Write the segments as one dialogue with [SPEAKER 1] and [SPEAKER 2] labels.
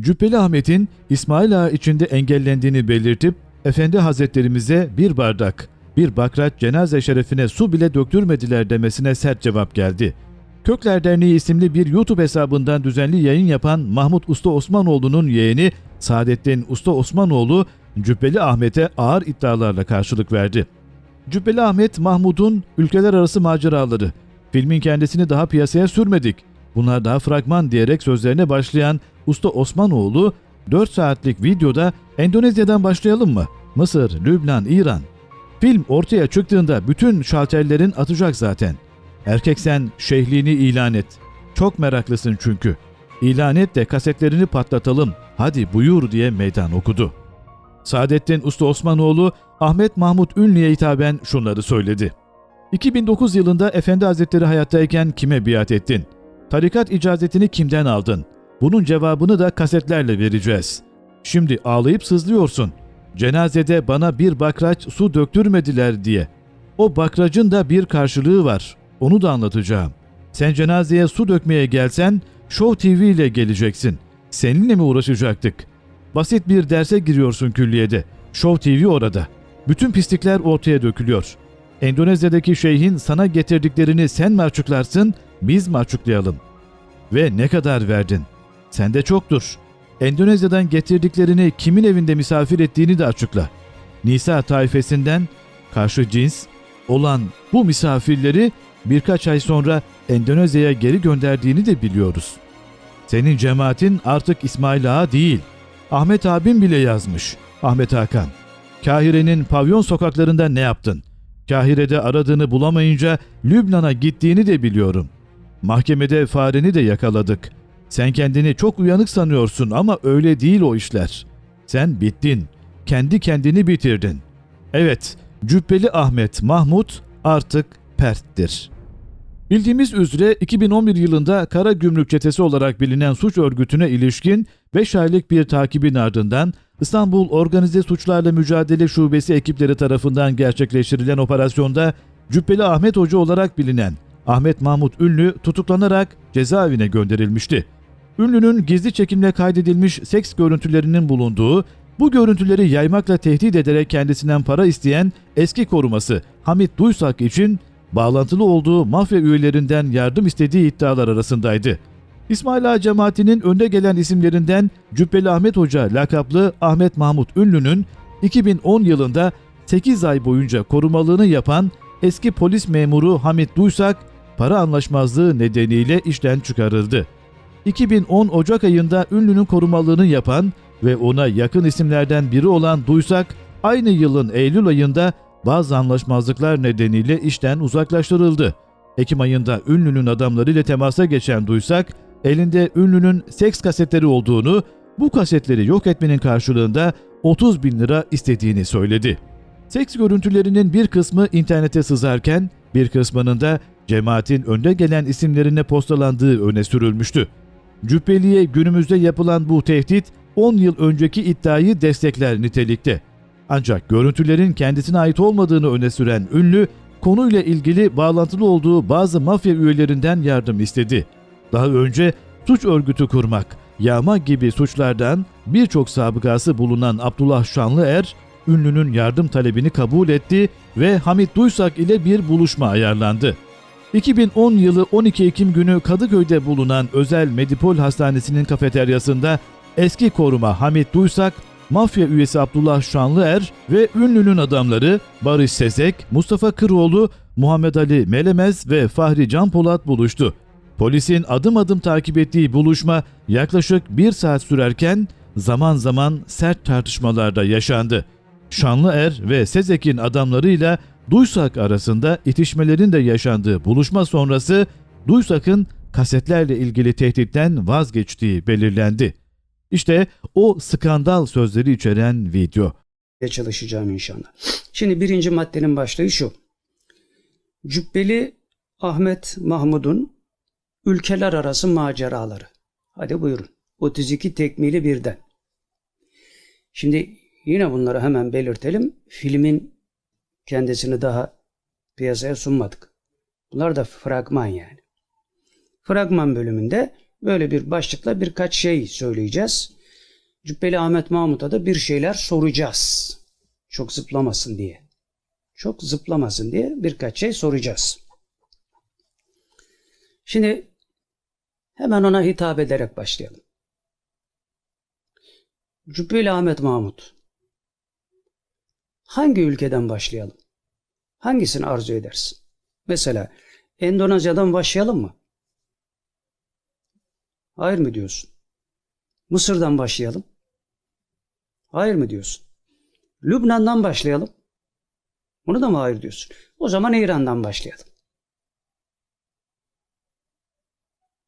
[SPEAKER 1] Cübbeli Ahmet'in İsmail Ağa içinde engellendiğini belirtip Efendi Hazretlerimize bir bardak, bir bakraç cenaze şerefine su bile döktürmediler demesine sert cevap geldi. Kökler Derneği isimli bir YouTube hesabından düzenli yayın yapan Mahmut Usta Osmanoğlu'nun yeğeni Saadettin Usta Osmanoğlu Cübbeli Ahmet'e ağır iddialarla karşılık verdi. Cübbeli Ahmet Mahmud'un ülkeler arası maceraları. Filmin kendisini daha piyasaya sürmedik. Bunlar daha fragman diyerek sözlerine başlayan Usta Osmanoğlu 4 saatlik videoda Endonezya'dan başlayalım mı? Mısır, Lübnan, İran. Film ortaya çıktığında bütün şalterlerin atacak zaten. Erkek sen şeyhliğini ilan et. Çok meraklısın çünkü. İlan et de kasetlerini patlatalım. Hadi buyur diye meydan okudu. Saadettin Usta Osmanoğlu Ahmet Mahmut Ünlü'ye hitaben şunları söyledi. 2009 yılında Efendi Hazretleri hayattayken kime biat ettin? Tarikat icazetini kimden aldın? Bunun cevabını da kasetlerle vereceğiz. Şimdi ağlayıp sızlıyorsun. Cenazede bana bir bakraç su döktürmediler diye. O bakracın da bir karşılığı var. Onu da anlatacağım. Sen cenazeye su dökmeye gelsen Show TV ile geleceksin. Seninle mi uğraşacaktık? Basit bir derse giriyorsun külliyede. Show TV orada. Bütün pislikler ortaya dökülüyor. Endonezya'daki şeyhin sana getirdiklerini sen mi açıklarsın, biz mi açıklayalım? Ve ne kadar verdin? Sende çoktur. Endonezya'dan getirdiklerini kimin evinde misafir ettiğini de açıkla. Nisa taifesinden karşı cins olan bu misafirleri birkaç ay sonra Endonezya'ya geri gönderdiğini de biliyoruz. Senin cemaatin artık İsmail Ağa değil. Ahmet abim bile yazmış. Ahmet Hakan. Kahire'nin pavyon sokaklarında ne yaptın? Kahire'de aradığını bulamayınca Lübnan'a gittiğini de biliyorum. Mahkemede fareni de yakaladık. Sen kendini çok uyanık sanıyorsun ama öyle değil o işler. Sen bittin. Kendi kendini bitirdin. Evet, Cübbeli Ahmet Mahmut artık perttir. Bildiğimiz üzere 2011 yılında Kara Gümrük Çetesi olarak bilinen suç örgütüne ilişkin 5 aylık bir takibin ardından İstanbul Organize Suçlarla Mücadele Şubesi ekipleri tarafından gerçekleştirilen operasyonda Cübbeli Ahmet Hoca olarak bilinen Ahmet Mahmut Ünlü tutuklanarak cezaevine gönderilmişti. Ünlünün gizli çekimle kaydedilmiş seks görüntülerinin bulunduğu, bu görüntüleri yaymakla tehdit ederek kendisinden para isteyen eski koruması Hamit Duysak için bağlantılı olduğu mafya üyelerinden yardım istediği iddialar arasındaydı. İsmail Ağa cemaatinin önde gelen isimlerinden Cübbeli Ahmet Hoca lakaplı Ahmet Mahmut Ünlü'nün 2010 yılında 8 ay boyunca korumalığını yapan eski polis memuru Hamit Duysak para anlaşmazlığı nedeniyle işten çıkarıldı. 2010 Ocak ayında ünlünün korumalığını yapan ve ona yakın isimlerden biri olan Duysak, aynı yılın Eylül ayında bazı anlaşmazlıklar nedeniyle işten uzaklaştırıldı. Ekim ayında ünlünün adamlarıyla temasa geçen Duysak, elinde ünlünün seks kasetleri olduğunu, bu kasetleri yok etmenin karşılığında 30 bin lira istediğini söyledi. Seks görüntülerinin bir kısmı internete sızarken bir kısmının da cemaatin önde gelen isimlerine postalandığı öne sürülmüştü. Cübbeli'ye günümüzde yapılan bu tehdit 10 yıl önceki iddiayı destekler nitelikte. Ancak görüntülerin kendisine ait olmadığını öne süren ünlü, konuyla ilgili bağlantılı olduğu bazı mafya üyelerinden yardım istedi. Daha önce suç örgütü kurmak, yağma gibi suçlardan birçok sabıkası bulunan Abdullah Şanlıer, ünlünün yardım talebini kabul etti ve Hamit Duysak ile bir buluşma ayarlandı. 2010 yılı 12 Ekim günü Kadıköy'de bulunan özel Medipol Hastanesi'nin kafeteryasında eski koruma Hamit Duysak, mafya üyesi Abdullah Şanlıer ve ünlünün adamları Barış Sezek, Mustafa Kıroğlu, Muhammed Ali Melemez ve Fahri Can Polat buluştu. Polisin adım adım takip ettiği buluşma yaklaşık bir saat sürerken zaman zaman sert tartışmalar da yaşandı. Şanlıer ve Sezek'in adamlarıyla Duysak arasında itişmelerin de yaşandığı buluşma sonrası Duysak'ın kasetlerle ilgili tehditten vazgeçtiği belirlendi. İşte o skandal sözleri içeren video.
[SPEAKER 2] çalışacağım inşallah. Şimdi birinci maddenin başlığı şu. Cübbeli Ahmet Mahmud'un ülkeler arası maceraları. Hadi buyurun. 32 tekmili birden. Şimdi yine bunları hemen belirtelim. Filmin kendisini daha piyasaya sunmadık. Bunlar da fragman yani. Fragman bölümünde böyle bir başlıkla birkaç şey söyleyeceğiz. Cübbeli Ahmet Mahmut'a da bir şeyler soracağız. Çok zıplamasın diye. Çok zıplamasın diye birkaç şey soracağız. Şimdi hemen ona hitap ederek başlayalım. Cübbeli Ahmet Mahmut. Hangi ülkeden başlayalım? Hangisini arzu edersin? Mesela Endonezya'dan başlayalım mı? Hayır mı diyorsun? Mısır'dan başlayalım. Hayır mı diyorsun? Lübnan'dan başlayalım. Bunu da mı hayır diyorsun? O zaman İran'dan başlayalım.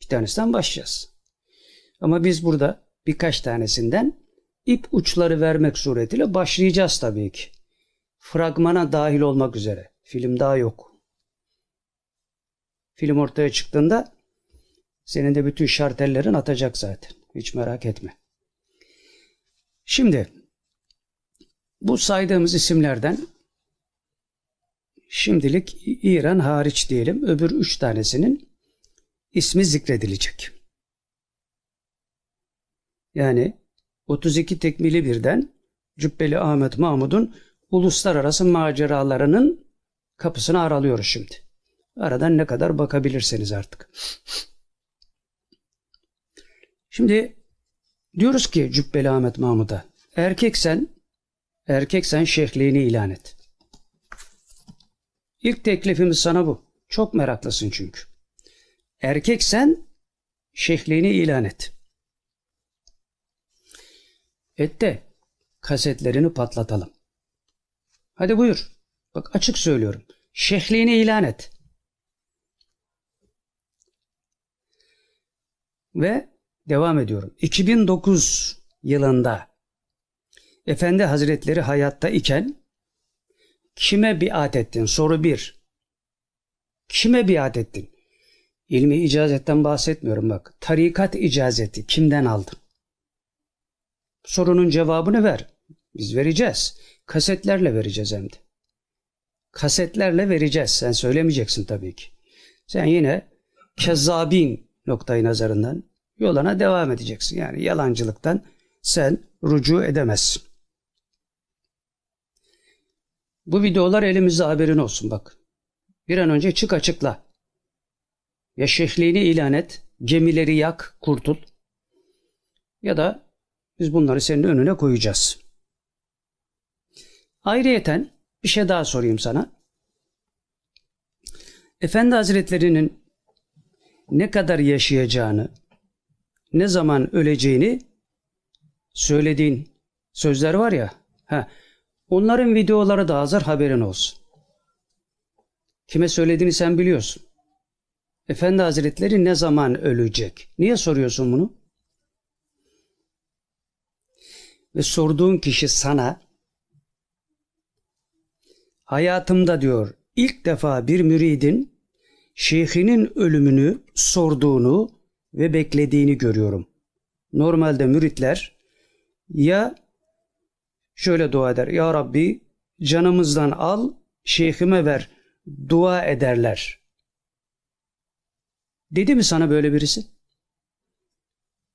[SPEAKER 2] Bir tanesinden başlayacağız. Ama biz burada birkaç tanesinden ip uçları vermek suretiyle başlayacağız tabii ki. Fragmana dahil olmak üzere. Film daha yok. Film ortaya çıktığında senin de bütün şartellerin atacak zaten. Hiç merak etme. Şimdi bu saydığımız isimlerden şimdilik İran hariç diyelim öbür üç tanesinin ismi zikredilecek. Yani 32 tekmili birden Cübbeli Ahmet Mahmud'un uluslararası maceralarının kapısını aralıyoruz şimdi. Aradan ne kadar bakabilirseniz artık. Şimdi diyoruz ki Cübbeli Ahmet Mahmud'a erkeksen erkeksen şeyhliğini ilan et. İlk teklifimiz sana bu. Çok meraklısın çünkü. Erkeksen şeyhliğini ilan et. Et de kasetlerini patlatalım. Hadi buyur. Bak açık söylüyorum. Şeyhliğini ilan et. Ve devam ediyorum. 2009 yılında Efendi Hazretleri hayatta iken kime biat ettin? Soru bir. Kime biat ettin? İlmi icazetten bahsetmiyorum bak. Tarikat icazeti kimden aldın? Sorunun cevabını ver. Biz vereceğiz. Kasetlerle vereceğiz hem de. Kasetlerle vereceğiz. Sen söylemeyeceksin tabii ki. Sen yine kezzabin noktayı nazarından yoluna devam edeceksin. Yani yalancılıktan sen rucu edemezsin. Bu videolar elimizde haberin olsun bak. Bir an önce çık açıkla. Ya şeyhliğini ilan et, gemileri yak, kurtul. Ya da biz bunları senin önüne koyacağız. Ayrıyeten bir şey daha sorayım sana. Efendi Hazretleri'nin ne kadar yaşayacağını, ne zaman öleceğini söylediğin sözler var ya. Ha, onların videoları da hazır haberin olsun. Kime söylediğini sen biliyorsun. Efendi Hazretleri ne zaman ölecek? Niye soruyorsun bunu? Ve sorduğun kişi sana hayatımda diyor ilk defa bir müridin şeyhinin ölümünü sorduğunu ve beklediğini görüyorum. Normalde müritler ya şöyle dua eder. Ya Rabbi canımızdan al, şeyhime ver. Dua ederler. Dedi mi sana böyle birisi?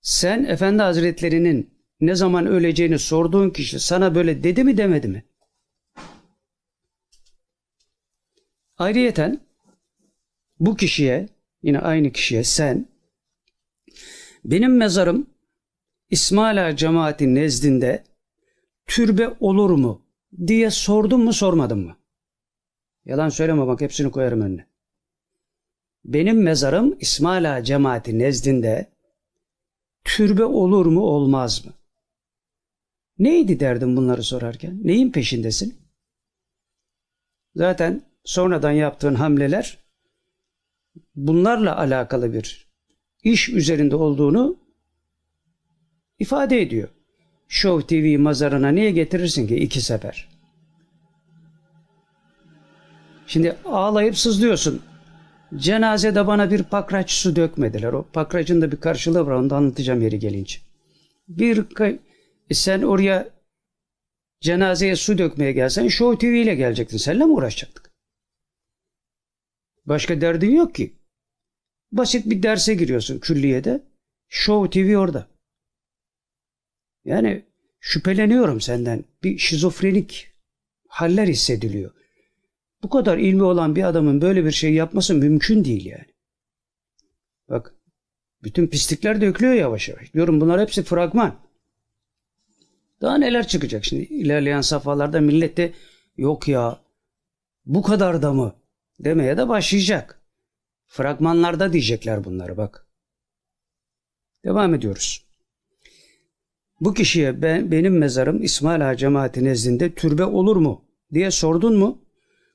[SPEAKER 2] Sen Efendi Hazretlerinin ne zaman öleceğini sorduğun kişi sana böyle dedi mi demedi mi? Ayrıyeten bu kişiye yine aynı kişiye sen benim mezarım İsmaila cemaati nezdinde türbe olur mu diye sordun mu sormadın mı? Yalan söyleme bak hepsini koyarım önüne. Benim mezarım İsmaila cemaati nezdinde türbe olur mu olmaz mı? Neydi derdin bunları sorarken? Neyin peşindesin? Zaten sonradan yaptığın hamleler bunlarla alakalı bir iş üzerinde olduğunu ifade ediyor. Show TV mazarına niye getirirsin ki iki sefer? Şimdi ağlayıp sızlıyorsun. Cenazede bana bir pakraç su dökmediler. O pakracın da bir karşılığı var onu da anlatacağım yeri gelince. Bir e sen oraya cenazeye su dökmeye gelsen Show TV ile gelecektin. Seninle mi uğraşacaktık? Başka derdin yok ki. Basit bir derse giriyorsun külliyede. Show TV orada. Yani şüpheleniyorum senden. Bir şizofrenik haller hissediliyor. Bu kadar ilmi olan bir adamın böyle bir şey yapması mümkün değil yani. Bak bütün pislikler dökülüyor yavaş yavaş. Diyorum bunlar hepsi fragman. Daha neler çıkacak şimdi ilerleyen safhalarda millet de yok ya bu kadar da mı demeye de başlayacak. Fragmanlarda diyecekler bunları bak. Devam ediyoruz. Bu kişiye ben, benim mezarım İsmail Ağa cemaati nezdinde türbe olur mu diye sordun mu?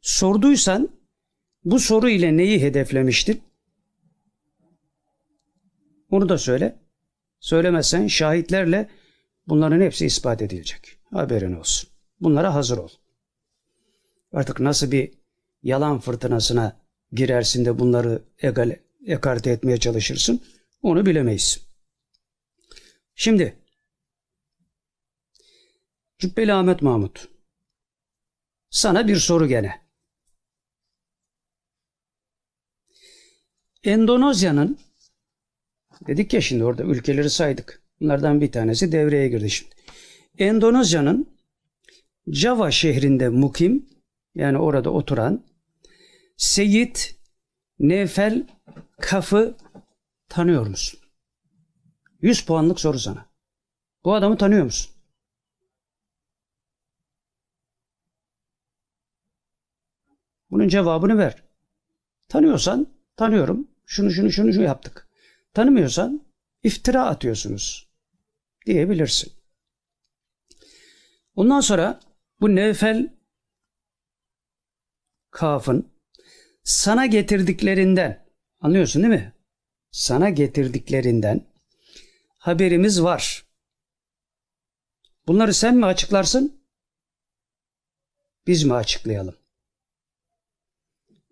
[SPEAKER 2] Sorduysan bu soru ile neyi hedeflemiştin? Onu da söyle. Söylemezsen şahitlerle bunların hepsi ispat edilecek. Haberin olsun. Bunlara hazır ol. Artık nasıl bir yalan fırtınasına girersin de bunları egal, ekarte etmeye çalışırsın onu bilemeyiz. Şimdi Cübbeli Ahmet Mahmut sana bir soru gene. Endonezya'nın dedik ya şimdi orada ülkeleri saydık. Bunlardan bir tanesi devreye girdi şimdi. Endonezya'nın Java şehrinde mukim yani orada oturan Seyit Nefel Kaf'ı tanıyor musun? 100 puanlık soru sana. Bu adamı tanıyor musun? Bunun cevabını ver. Tanıyorsan tanıyorum. Şunu şunu şunu şunu yaptık. Tanımıyorsan iftira atıyorsunuz diyebilirsin. Ondan sonra bu Nevfel Kaf'ın sana getirdiklerinden anlıyorsun değil mi? Sana getirdiklerinden haberimiz var. Bunları sen mi açıklarsın? Biz mi açıklayalım?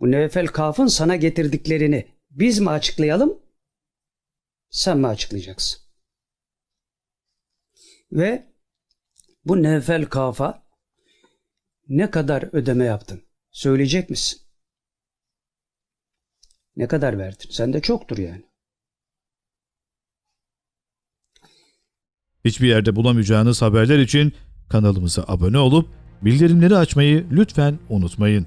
[SPEAKER 2] Bu Nevfel Kaf'ın sana getirdiklerini biz mi açıklayalım? Sen mi açıklayacaksın? Ve bu Nevfel Kaf'a ne kadar ödeme yaptın? Söyleyecek misin? Ne kadar verdin? Sende çoktur yani.
[SPEAKER 1] Hiçbir yerde bulamayacağınız haberler için kanalımıza abone olup bildirimleri açmayı lütfen unutmayın.